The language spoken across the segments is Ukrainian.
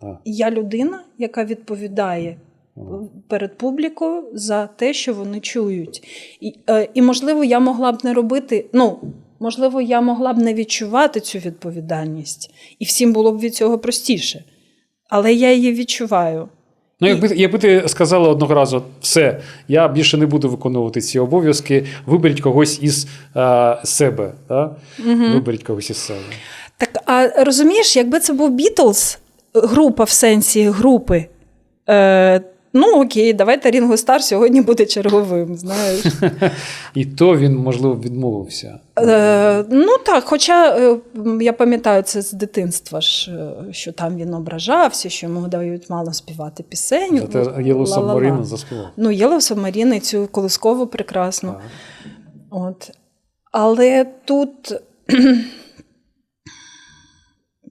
А. Я людина, яка відповідає перед публікою за те, що вони чують. І, е, і можливо, я могла б не робити. Ну, можливо, я могла б не відчувати цю відповідальність, і всім було б від цього простіше. Але я її відчуваю. Ну, якби, якби ти сказала одного разу, все, я більше не буду виконувати ці обов'язки, виберіть когось із е, себе. Да? Виберіть когось із себе. Так, а розумієш, якби це був Бітлз, група в сенсі групи. Е, ну окей, давайте Рінго Стар сьогодні буде черговим. Знаєш. І то він, можливо, відмовився. Е, ну так, хоча е, я пам'ятаю це з дитинства, ж, е, що там він ображався, що йому дають мало співати пісень. Зате. Єлу Сабмарину заспівав. Ну, Єло Субмаріни, цю колискову прекрасну. От. Але тут,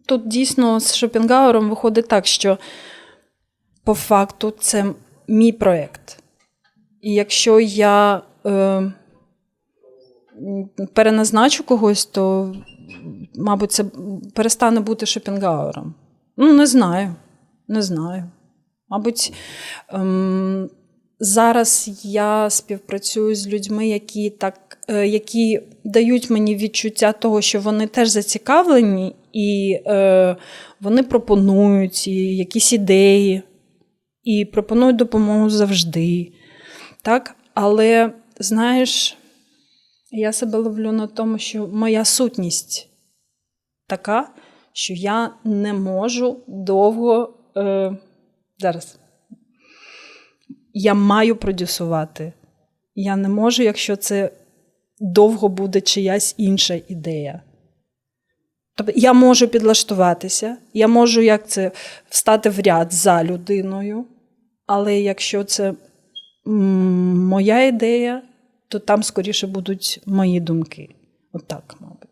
тут дійсно з Шопенгауером виходить так, що по факту це мій проєкт. І якщо я е, переназначу когось, то, мабуть, це перестане бути Шопенгауером. Ну, не знаю. Не знаю. Мабуть, ем, зараз я співпрацюю з людьми, які так, е, які дають мені відчуття того, що вони теж зацікавлені, і е, вони пропонують і якісь ідеї, і пропонують допомогу завжди. Так? Але знаєш, я себе ловлю на тому, що моя сутність така, що я не можу довго. Е, зараз. Я маю продюсувати. Я не можу, якщо це довго буде чиясь інша ідея. Тобто я можу підлаштуватися, я можу як це встати в ряд за людиною, але якщо це моя ідея, то там скоріше будуть мої думки. Отак, мабуть.